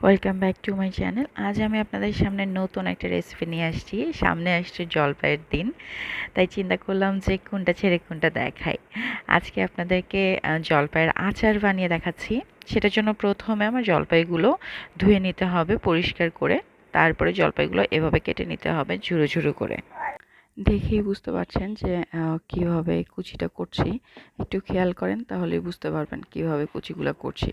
Welcome back to my channel আজ আমি আপনাদের সামনে নতুন একটা রেসিপি নিয়ে আসছি। সামনে আসছে জলপাইয়ের দিন। তাই চিন্তা করলাম যে কোনটা ছেড়ে কোনটা দেখাই। আজকে আপনাদেরকে জলপাইয়ের আচার বানিয়ে দেখাচ্ছি। সেটার জন্য প্রথমে আমার জলপাইগুলো ধুয়ে নিতে হবে পরিষ্কার করে। তারপরে জলপাইগুলো এভাবে কেটে নিতে হবে ঝুরো ঝুরো করে। দেখেই বুঝতে পারছেন যে কীভাবে কুচিটা করছি। একটু খেয়াল করেন তাহলে বুঝতে পারবেন কীভাবে কুচিগুলো করছি।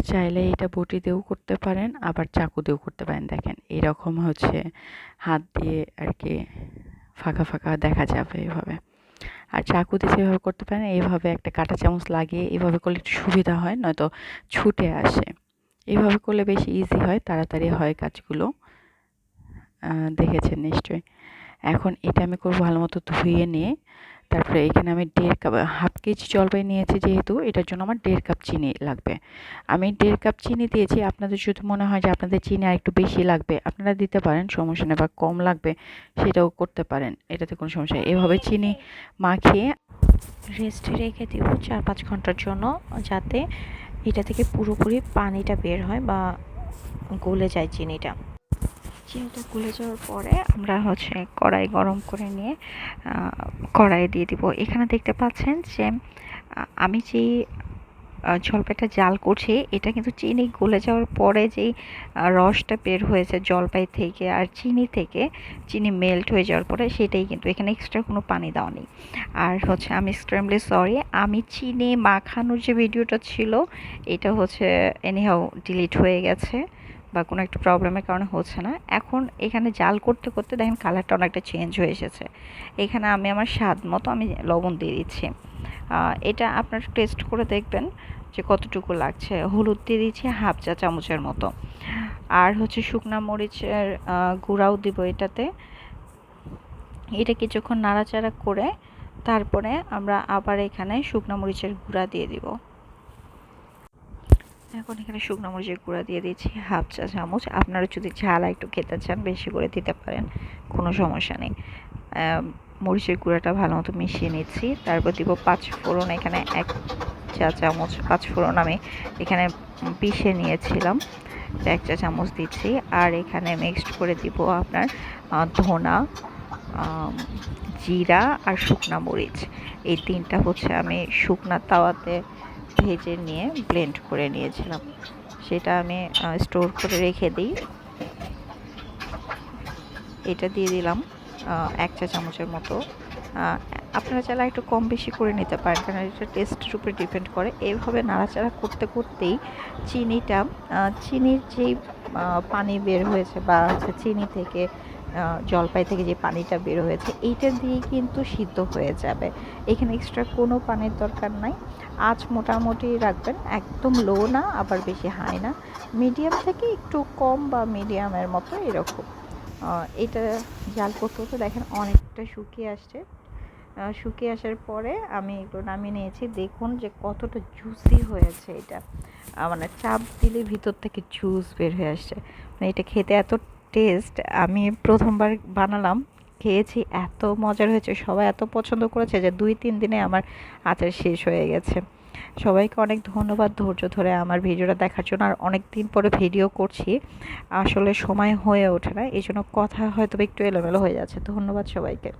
আপনারা চাইলে এটা বটি দিয়েও করতে পারেন, আবার চাকু দিয়েও করতে পারেন। দেখেন, এরকম হচ্ছে, হাত দিয়ে আর কি ফাঁকা ফাঁকা দেখা যাবে এভাবে। আর চাকু দিয়ে যেভাবে করতে পারেন এইভাবে একটা কাঁটা চামচ লাগিয়ে এভাবে করলে একটু সুবিধা হয়, নয়তো ছুটে আসে। এভাবে করলে বেশি ইজি হয়, তাড়াতাড়ি হয় কাজগুলো। দেখেছেন নিশ্চয়ই। এখন এটা আমি করব ভালো মতো ধুয়ে নিয়ে তারপরে এখানে আমি দেড় কাপ, হাফ কেজি জলপাই নিয়েছি যেহেতু, এটার জন্য আমার দেড় কাপ চিনি লাগবে। আমি দেড় কাপ চিনি দিয়েছি, আপনাদের যদি মনে হয় যে আপনাদের চিনি আর একটু বেশি লাগবে, আপনারা দিতে পারেন, সমস্যা নেই, বা কম লাগবে, সেটাও করতে পারেন, এটাতে কোনো সমস্যা এভাবে চিনি মাখিয়ে রেস্টে রেখে দিব চার পাঁচ ঘণ্টার জন্য, যাতে এটা থেকে পুরোপুরি পানিটা বের হয় বা গলে যায় চিনিটা। চিনিটা গুলে যাওয়ার পরে আমরা হচ্ছে কড়াই গরম করে নিয়ে কড়াই দিয়ে দিব। এখানে দেখতে পাচ্ছেন যে আমি যেই জলপাইটা জাল করছি, এটা কিন্তু চিনি গলে যাওয়ার পরে যেই রসটা বের হয়েছে জলপাই থেকে আর চিনি থেকে, চিনি মেল্ট হয়ে যাওয়ার পরে সেটাই কিন্তু এখানে এক্সট্রা কোনো পানি দেওয়া নেই। আর হচ্ছে আমি এক্সট্রিমলি সরি আমি চিনি মাখানোর যে ভিডিওটা ছিল, এটা হচ্ছে এনিহাও ডিলিট হয়ে গেছে। বা কোনো একটা প্রবলেমের কারণে হচ্ছে না। এখন এখানে জাল করতে করতে দেখেন কালারটা অনেকটা চেঞ্জ হয়ে এসেছে। এখানে আমি আমার স্বাদ মতো আমি লবণ দিয়ে দিচ্ছি। এটা আপনার টেস্ট করে দেখবেন যে কতটুকু লাগছে। হলুদ দিয়ে দিচ্ছি হাফ চা চামচের মতো। আর হচ্ছে শুকনা মরিচের গুঁড়াও দিব এটাতে। এটা কিছুক্ষণ নাড়াচাড়া করে তারপরে আমরা আবার এখানে শুকনো মরিচের গুঁড়া দিয়ে দিব। এখন এখানে শুকনো মরিচের গুঁড়া দিয়ে দিচ্ছি, হাফ চা চামচ। আপনারা যদি ঝাল একটু খেতে চান, বেশি করে দিতে পারেন, কোনো সমস্যা নেই। মরিচের গুঁড়াটা ভালো মতো মিশিয়ে নিচ্ছি। তারপর দিব পাঁচ ফোড়ন, এখানে এক চা চামচ পাঁচ ফোড়ন আমি এখানে পিষে নিয়েছিলাম। এক চা চামচ দিচ্ছি। আর এখানে মিক্সড করে দিব আপনার ধনা জিরা আর শুকনা মরিচ। এই তিনটা হচ্ছে আমি শুকনা তাওয়াতে ভেজে নিয়ে ব্লেন্ড করে নিয়েছিলাম। সেটা আমি স্টোর করে রেখে দিই। এটা দিয়ে দিলাম এক চা চামচের মতো। আপনারা চাইলে একটু কম বেশি করে নিতে পারেন, কারণ এটা টেস্টের উপরে ডিপেন্ড করে। এইভাবে নাড়াচাড়া করতে করতেই চিনিটা চিনির যেই পানি বের হয়েছে বা চিনি থেকে জলপাই থেকে যে পানিটা বের হয়েছে, এইটা দিয়ে কিন্তু সিদ্ধ হয়ে যাবে। এখানে এক্সট্রা কোনো পানির দরকার নাই। আঁচ মোটামুটি রাখবেন, একদম লো না, আবার বেশি হাই না। মিডিয়াম থেকে একটু কম বা মিডিয়ামের মতো এরকম। এটা জাল করতে করতে দেখেন অনেকটা শুকিয়ে আসছে। শুকিয়ে আসার পরে আমি এগুলো নামিয়ে নিয়েছি। দেখুন যে কতটা জুসি হয়েছে এটা। মানে চাপ দিলে ভিতর থেকে জুস বের হয়ে আসছে। মানে এটা খেতে এত টেস্ট আমি প্রথমবার বানালাম, খেয়েছি, এত মজার হয়েছে, সবাই এত পছন্দ করেছে যে দুই, তিন দিনে আমার আচার শেষ হয়ে গেছে। সবাইকে অনেক ধন্যবাদ ধৈর্য ধরে আমার ভিডিওটা দেখার জন্য, আর অনেক দিন পরে ভিডিও করছি, আসলে সময় হয়ে ওঠে না এই জন্য কথা হয়তো একটু এলোমেলো হয়ে যাচ্ছে, ধন্যবাদ সবাইকে।